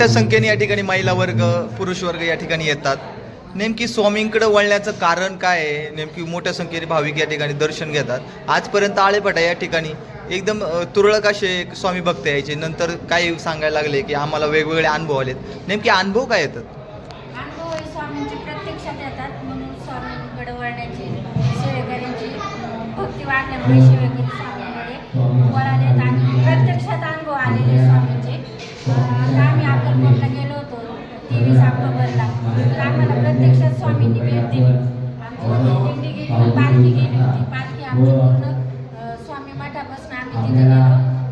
मोठ्या संख्येने या ठिकाणी महिला वर्ग पुरुष वर्ग या ठिकाणी येतात. नेमकी स्वामींकडे वळण्याचं कारण काय आहे? नेमकी मोठ्या संख्येने भाविक या ठिकाणी दर्शन घेतात. आजपर्यंत आळेपटा या ठिकाणी एकदम तुरळक असे स्वामी भक्त यायचे. नंतर काय सांगायला लागले की आम्हाला वेगवेगळे अनुभव आलेत. नेमके अनुभव काय येतात? अनुभव हे स्वामींचे आमची पूर्ण अं, स्वामी मठापासून आम्ही तिथे गेलो.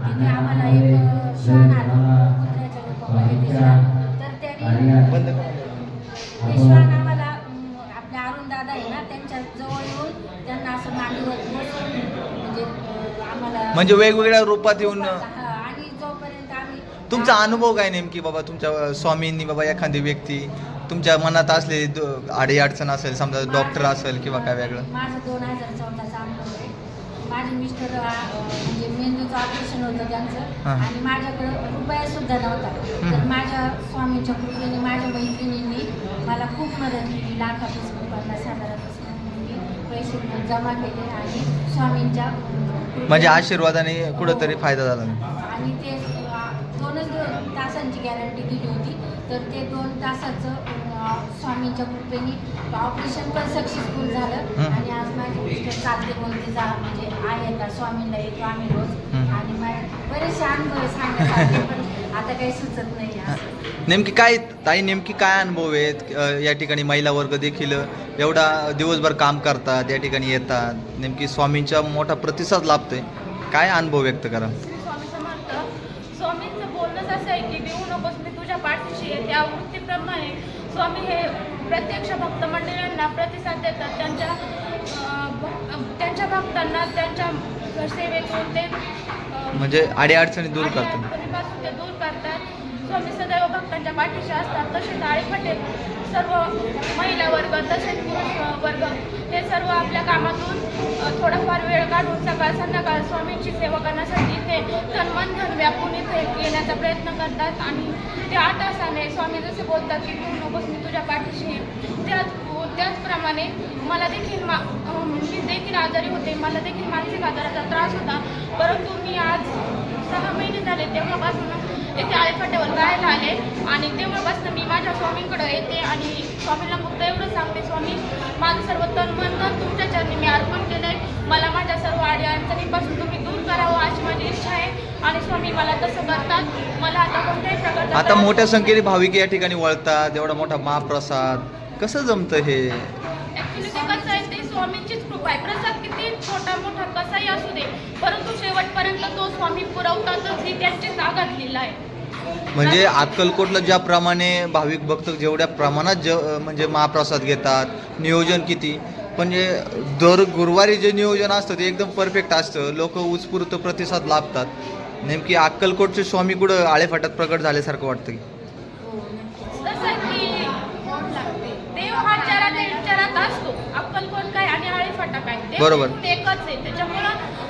तिथे आम्हाला एक अं, श्वान आलो. कुत्र्याच्या रूपामध्ये दिसला. तर त्यांनी बंद विश्वान आम्हाला अं, आपले अरुण दादा आहे ना त्यांच्या जवळ येऊन त्यांना असं मांडीवर बसून म्हणजे आम्हाला म्हणजे वेगवेगळ्या रूपात येऊन अ, आणि जोपर्यंत आम्ही तुमचा अनुभव काय नेमकी बाबा तुमच्या स्वामींनी बाबा एखादी व्यक्ती तुमच्या मनात असलेली द- आडी अडचण असेल समजा डॉक्टर असेल किंवा काय वेगळं? माझं दोन हजार चौदाचा अनुभव आहे. माझे मिस्टर अं, म्हणजे मेंदूचं ऑपरेशन होतं हा. त्यांचं आणि माझ्याकडं रुपया सुद्धा नव्हता. हम्म. तर माझ्या स्वामींच्या कृपेने माझ्या मैत्रिणींनी मला खूप मदत केली. लाखापासून पन्नास हजारापासून मी पैसे जमा केले आणि स्वामींच्या म्हणजे आशीर्वादाने कुठंतरी फायदा झाला. आणि ते अ, दोनच तासांची गॅरंटी दिली होती. तर ते दोन तासाचं अ, स्वामींच्या कृपेने ऑपरेशन पण सक्सेसफुल झालं. आणि आज माझे मिस्टर चालते बोलते जा म्हणजे आहे का स्वामींना येतो आम्ही रोज. आणि मा- बरेचसे अनुभव पण आता काही सुचत नाही असं. नेमकी काय ताई नेमकी काय अनुभव आहेत? या ठिकाणी महिला वर्ग देखील एवढा दिवसभर काम करतात या ठिकाणी येतात. नेमकी स्वामींचा मोठा प्रतिसाद लाभतोय. काय अनुभव व्यक्त करा? स्वामी समर्थ स्वामींचं बोलणंच असं आहे की देऊ नकोस मी तुझ्या पाठीशी आहे त्या स्वामी हे प्रत्यक्ष भक्त मंडळांना प्रतिसाद देतात. त्यांच्या त्यांच्या भक्तांना त्यांच्या सेवेतून ते म्हणजे अडीअडचणी दूर करतात अडीअडचणीपासून ते दूर करतात स्वामी सदैव भक्तांच्या पाठीशी असतात तसेच आळेफाटे सर्व महिला वर्ग तसेच पुरुष वर्ग हे सर्व आपल्या कामातून थोडाफार वेळ काढून सकाळ संध्याकाळ स्वामींची सेवा करण्यासाठी इथे तन्मन मन धन व्यापून इथे येण्याचा प्रयत्न करतात. आणि ते आठ तासाने स्वामी जसे बोलतात की तू नकोस मी तुझ्या पाठीशी त्याच त्याचप्रमाणे मला देखील मा मी देखील आजारी होते मला देखील मानसिक आजाराचा त्रास होता परंतु मी आज सहा महिने झाले तेव्हापासून येथे आळेफाट्यावर राहायला आले. आणि तेव्हापासून मी माझ्या स्वामींकडे येते आणि स्वामींना फक्त एवढं सांगते स्वामी माझं सर्व तन मन धन तुमच्या चरणी मी अर्पण केलंय. मला माझ्या सर्व आडी अडचणींपासून तुम्ही दूर करावं अशी माझी इच्छा आहे. आणि स्वामी मला तसं करतात. मला आता कोणत्याही प्रकारचा आता मोठ्या संख्येने भाविक या ठिकाणी वळतात. एवढा मोठा महाप्रसाद कसं जमतं हे? ते कसं आहे ते स्वामींचीच कृपा आहे. प्रसाद किती छोटा मोठा कसाही असू दे परंतु शेवटपर्यंत तो स्वामी पुरवतातच ही त्यांची ताकद लिहिला आहे. म्हणजे अक्कलकोटला ज्याप्रमाणे भाविक भक्त जेवढ्या प्रमाणात ज म्हणजे महाप्रसाद घेतात नियोजन किती म्हणजे दर गुरुवारी जे नियोजन असतं ते एकदम परफेक्ट असतं. लोक उत्स्फूर्त प्रतिसाद लाभतात. नेमकी अक्कलकोटचे स्वामी कुठं आळेफाटात प्रकट झाल्यासारखं वाटतं की की हा देव बरोबर.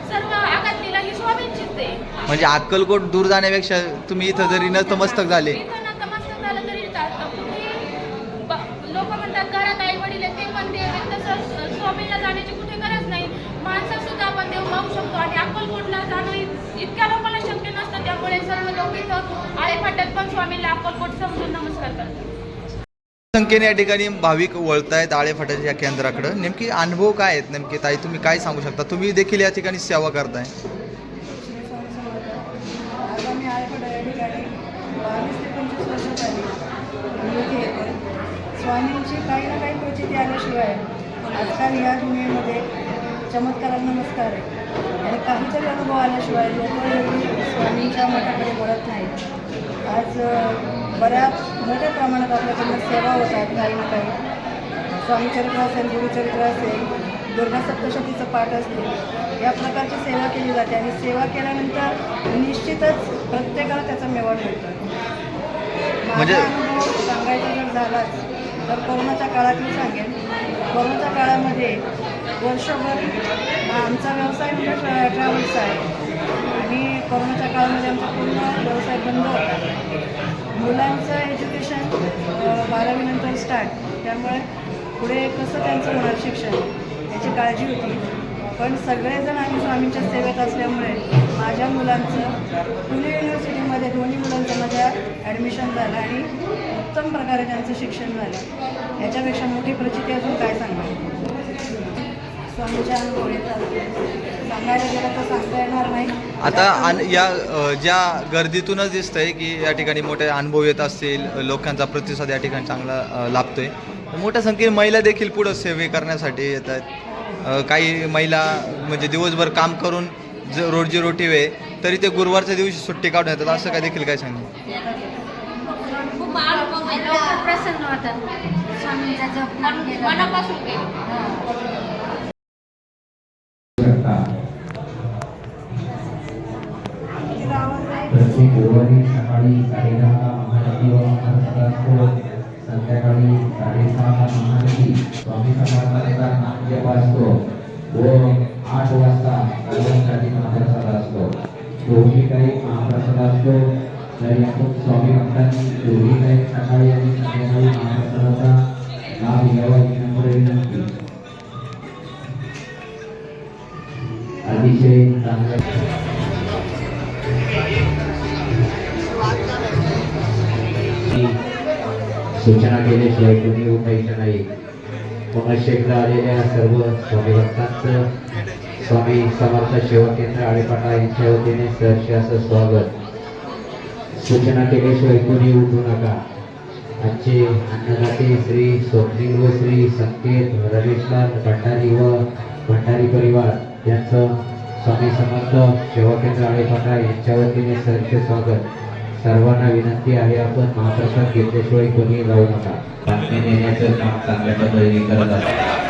सर्व आघातीला स्वामींचीच आहे. म्हणजे अक्कलकोट दूर जाण्यापेक्षा तुम्ही इथं जरी नतमस्तक झाले. इथं नतमस्तक झालं तरी चालतं. कुठे लोक म्हणतात घरात आई वडील ते आहेत. तसं स्वामीला जाण्याची कुठे गरज नाही. सुद्धा आपण देव पाहू शकतो आणि अक्कलकोटला जाणं इत- इतक्या लोकांना शक्य नसतं. त्यामुळे सर्व लोक इथं आळेफाट्यात पण स्वामीला अक्कलकोट समजून नमस्कार करतात. संख्येने या ठिकाणी भाविक वळतायत आळेफाट्याच्या या केंद्राकडं. नेमकी अनुभव काय आहेत? नेमके ताई तुम्ही काय सांगू शकता? तुम्ही देखील या ठिकाणी सेवा करताय. स्वामींची काही ना काही प्रचिती आल्याशिवाय आजकाल या दुनियेमध्ये चमत्काराला नमस्कार आहे. आणि काहीतरी अनुभव आल्याशिवाय लोक स्वामींच्या मठाकडे बोलत नाहीत. आज बऱ्याच मोठ्या प्रमाणात आपल्याकडनं सेवा होतात काही ना काही. स्वामीचरित्र असेल गुरुचरित्र असेल दुर्गा सप्तशतीचं पाठ असते या प्रकारची सेवा केली जाते आणि सेवा केल्यानंतर निश्चितच प्रत्येकाला त्याचा मेवा मिळतो. म्हणजे- माझा अनुभव सांगायचा जर झालाच तर कोरोनाच्या काळातील सांगेन. कोरोनाच्या काळामध्ये वर्षभर आमचा व्यवसाय म्हणजे ट्रॅ- ट्रॅव्हल्सचा आहे. आणि कोरोनाच्या काळामध्ये आमचा पूर्ण व्यवसाय बंद होता. मुलांचं एज्युकेशन बारावीनंतर स्टार्ट त्यामुळे पुढे कसं त्यांचं होणार शिक्षण याची काळजी होती. पण सगळेजण आम्ही स्वामींच्या सेवेत असल्यामुळे माझ्या मुलांचं पुणे युनिव्हर्सिटीमध्ये दोन्ही मुलांचं माझ्या ॲडमिशन झालं आणि उत्तम प्रकारे त्यांचं शिक्षण झालं. याच्यापेक्षा मोठी प्रचिती अजून काय सांगणार? आता या ज्या गर्दीतूनच दिसतंय की या ठिकाणी मोठे अनुभव येत असतील लोकांचा प्रतिसाद या ठिकाणी चांगला लाभतोय. मोठ्या संख्येने महिला देखील पुढं सेवे करण्यासाठी येत आहेत. काही महिला म्हणजे दिवसभर काम करून ज रोजी रोटी वे तरी ते गुरुवारच्या दिवशी सुट्टी काढून येतात. असं काय देखील काय सांगू करता. प्रत्येक गुरुवारी सकाळी साडेदहा महानदी व महाराष्ट्र संध्याकाळी साडेसहाला महानदी स्वामी समर्थांचा नामजप असतो व आठ वाजता सर्वांसाठी महाप्रसाद असतो. दोन्ही काही महाप्रसाद असतो. तर यातून स्वामी भक्तांनी दोन्ही काही सकाळी आणि संध्याकाळी महाप्रसादाचा लाभ घ्यावा ही नम्र विनंती. अतिशय चांगल्या सूचना केल्याशिवाय कुणी उठायचं नाही. पुनश्चेत्र आलेल्या सर्व स्वामी भक्तांचं स्वामी समर्थ सेवा केंद्र आळेपाटा यांच्या वतीने सहर्ष असं स्वागत. सूचना केल्याशिवाय कुणी उठू नका. आजचे अन्नदाते श्री स्वप्नील व श्री संकेत रमेशलाल भंडारी व भंडारी परिवार यांचं स्वामी समर्थ सेवा केंद्र आळेपाटा यांच्या वतीने सहर्ष स्वागत. सर्वांना विनंती आहे आपण महाप्रसाद घेतल्याशिवाय कोणी लावू नका. बातमी देण्याचं काम चांगल्या पद्धतीने करत असतात